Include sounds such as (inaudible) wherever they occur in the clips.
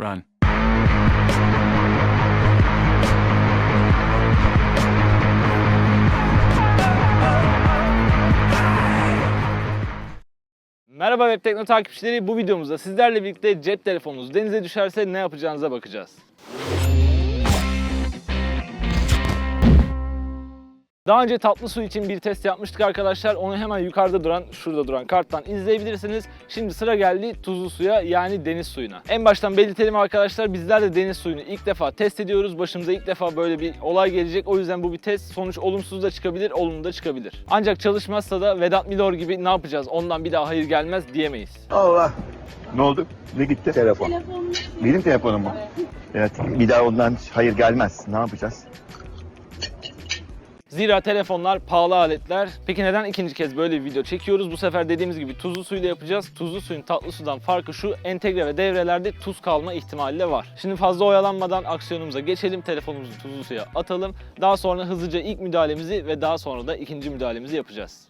Run. Merhaba Web Tekno takipçileri. Bu videomuzda sizlerle birlikte cep telefonunuz denize düşerse ne yapacağınıza bakacağız. Daha önce tatlı su için bir test yapmıştık arkadaşlar. Onu hemen yukarıda duran, şurada duran karttan izleyebilirsiniz. Şimdi sıra geldi tuzlu suya yani deniz suyuna. En baştan belirtelim arkadaşlar bizler de deniz suyunu ilk defa test ediyoruz. Başımıza ilk defa böyle bir olay gelecek. O yüzden bu bir test. Sonuç olumsuz da çıkabilir, olumlu da çıkabilir. Ancak çalışmazsa da Vedat Milor gibi ne yapacağız? Ondan bir daha hayır gelmez diyemeyiz. Allah. Ne oldu? Ne gitti? Telefon. Benim telefonum mu? Evet. Bir daha ondan hayır gelmez. Ne yapacağız? Zira telefonlar pahalı aletler. Peki neden ikinci kez böyle bir video çekiyoruz? Bu sefer dediğimiz gibi tuzlu suyla yapacağız. Tuzlu suyun tatlı sudan farkı şu, entegre ve devrelerde tuz kalma ihtimali de var. Şimdi fazla oyalanmadan aksiyonumuza geçelim. Telefonumuzu tuzlu suya atalım. Daha sonra hızlıca ilk müdahalemizi ve daha sonra da ikinci müdahalemizi yapacağız.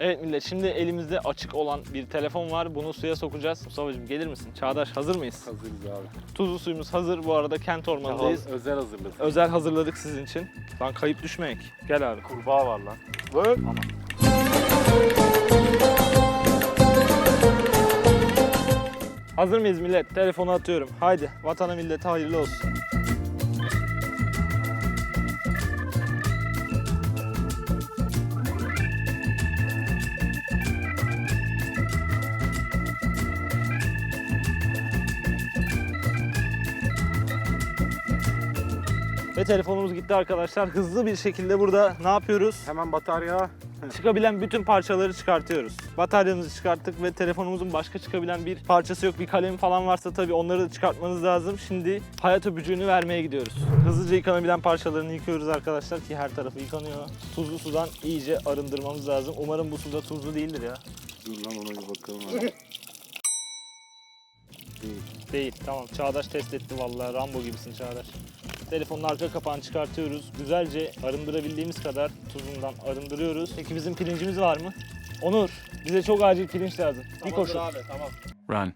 Evet millet şimdi elimizde açık olan bir telefon var. Bunu suya sokacağız. Mustafa'cığım gelir misin? Çağdaş hazır mıyız? Hazırız abi. Tuzlu suyumuz hazır. Bu arada Kent Ormanı'ndayız. Özel hazırladık. Özel hazırladık sizin için. Lan kayıp düşmek. Gel abi. Kurbağa var lan. Hazır mıyız millet? Telefonu atıyorum. Haydi vatana millete hayırlı olsun. Ve telefonumuz gitti arkadaşlar. Hızlı bir şekilde burada ne yapıyoruz? Hemen batarya. (laughs) Çıkabilen bütün parçaları çıkartıyoruz. Bataryamızı çıkarttık ve telefonumuzun başka çıkabilen bir parçası yok. Bir kalem falan varsa tabii onları da çıkartmanız lazım. Şimdi hayat öpücüğünü vermeye gidiyoruz. Hızlıca yıkanabilen parçalarını yıkıyoruz arkadaşlar ki her tarafı yıkanıyor. Tuzlu sudan iyice arındırmamız lazım. Umarım bu suda tuzlu değildir ya. Dur lan ona bir bakalım (laughs) abi. Değil. Tamam. Çağdaş test etti vallahi. Rambo gibisin Çağdaş. Telefonun arka kapağını çıkartıyoruz. Güzelce arındırabildiğimiz kadar tuzundan arındırıyoruz. Peki bizim pirincimiz var mı? Onur, bize çok acil pirinç lazım. bir koşu. Run.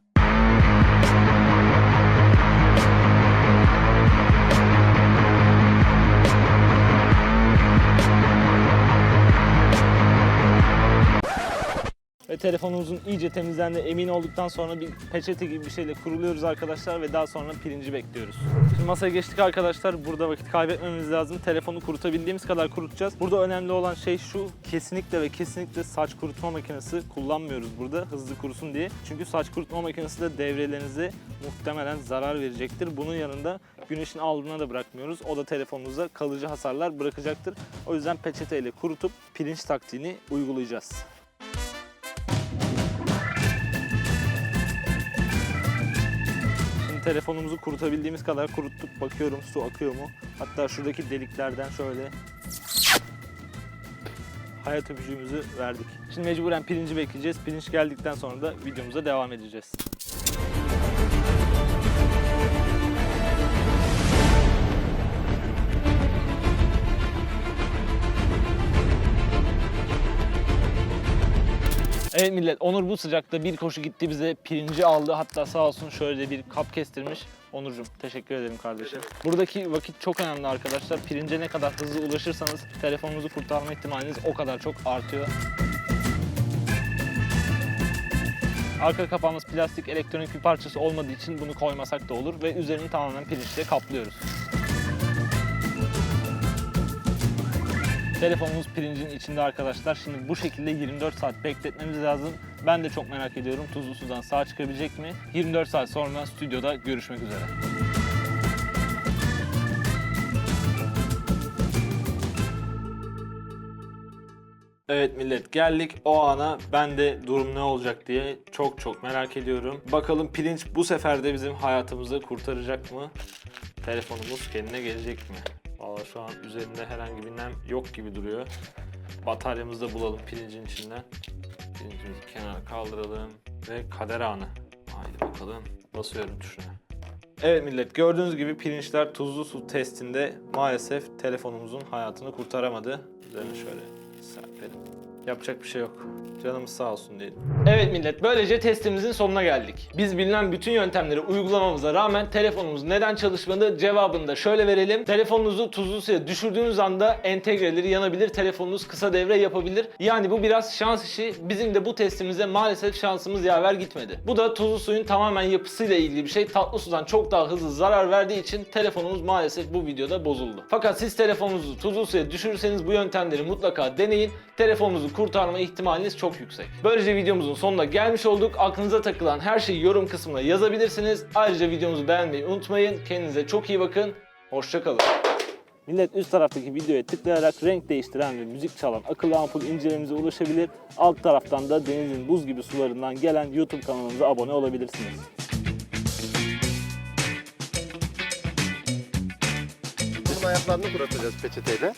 Ve telefonumuzun iyice temizlendi emin olduktan sonra bir peçete gibi bir şeyle kuruluyoruz arkadaşlar ve daha sonra pirinci bekliyoruz. Şimdi masaya geçtik arkadaşlar. Burada vakit kaybetmemiz lazım. Telefonu kurutabildiğimiz kadar kurutacağız. Burada önemli olan şey şu. Kesinlikle ve kesinlikle saç kurutma makinesi kullanmıyoruz burada hızlı kurusun diye. Çünkü saç kurutma makinesi de devrelerinize muhtemelen zarar verecektir. Bunun yanında güneşin aldığına da bırakmıyoruz. O da telefonunuza kalıcı hasarlar bırakacaktır. O yüzden peçeteyle kurutup pirinç taktiğini uygulayacağız. Telefonumuzu kurutabildiğimiz kadar kuruttuk. Bakıyorum su akıyor mu? Hatta şuradaki deliklerden şöyle hayat öpücüğümüzü verdik. Şimdi mecburen pirinci bekleyeceğiz. Pirinç geldikten sonra da videomuza devam edeceğiz. Evet millet Onur bu sıcakta bir koşu gitti bize pirinci aldı. Hatta sağ olsun şöyle bir kap kestirmiş. Onurcuğum teşekkür ederim kardeşim. Buradaki vakit çok önemli arkadaşlar. Pirince ne kadar hızlı ulaşırsanız telefonunuzu kurtarma ihtimaliniz o kadar çok artıyor. Arka kapağımız plastik elektronik bir parçası olmadığı için bunu koymasak da olur ve üzerini tamamen pirinçle kaplıyoruz. Telefonumuz pirincin içinde arkadaşlar. Şimdi bu şekilde 24 saat bekletmemiz lazım. Ben de çok merak ediyorum tuzlu sudan sağ çıkabilecek mi? 24 saat sonra stüdyoda görüşmek üzere. Evet millet geldik o ana ben de durum ne olacak diye çok çok merak ediyorum. Bakalım pirinç bu sefer de bizim hayatımızı kurtaracak mı? Telefonumuz kendine gelecek mi? Valla şu an üzerinde herhangi bir nem yok gibi duruyor. Bataryamızı da bulalım pirincin içinden. Pirincimizi kenara kaldıralım ve kader anı. Haydi bakalım basıyorum tuşuna. Evet millet gördüğünüz gibi pirinçler tuzlu su testinde maalesef telefonumuzun hayatını kurtaramadı. Üzerine şöyle serpelim. Yapacak bir şey yok. Canımız sağ olsun diyelim. Evet millet böylece testimizin sonuna geldik. Biz bilinen bütün yöntemleri uygulamamıza rağmen telefonumuz neden çalışmadı cevabını da şöyle verelim. Telefonunuzu tuzlu suya düşürdüğünüz anda entegreleri yanabilir, telefonunuz kısa devre yapabilir. Yani bu biraz şans işi. Bizim de bu testimize maalesef şansımız yaver gitmedi. Bu da tuzlu suyun tamamen yapısıyla ilgili bir şey. Tatlı sudan çok daha hızlı zarar verdiği için telefonumuz maalesef bu videoda bozuldu. Fakat siz telefonunuzu tuzlu suya düşürürseniz bu yöntemleri mutlaka deneyin. Telefonunuzu kurtarma ihtimaliniz çok yüksek. Böylece videomuzun sonuna gelmiş olduk. Aklınıza takılan her şeyi yorum kısmına yazabilirsiniz. Ayrıca videomuzu beğenmeyi unutmayın. Kendinize çok iyi bakın. Hoşçakalın. Millet üst taraftaki videoya tıklayarak renk değiştiren ve müzik çalan akıllı ampul incelememize ulaşabilir. Alt taraftan da denizin buz gibi sularından gelen YouTube kanalımıza abone olabilirsiniz. Bunun ayaklarını bırakacağız peçeteyle.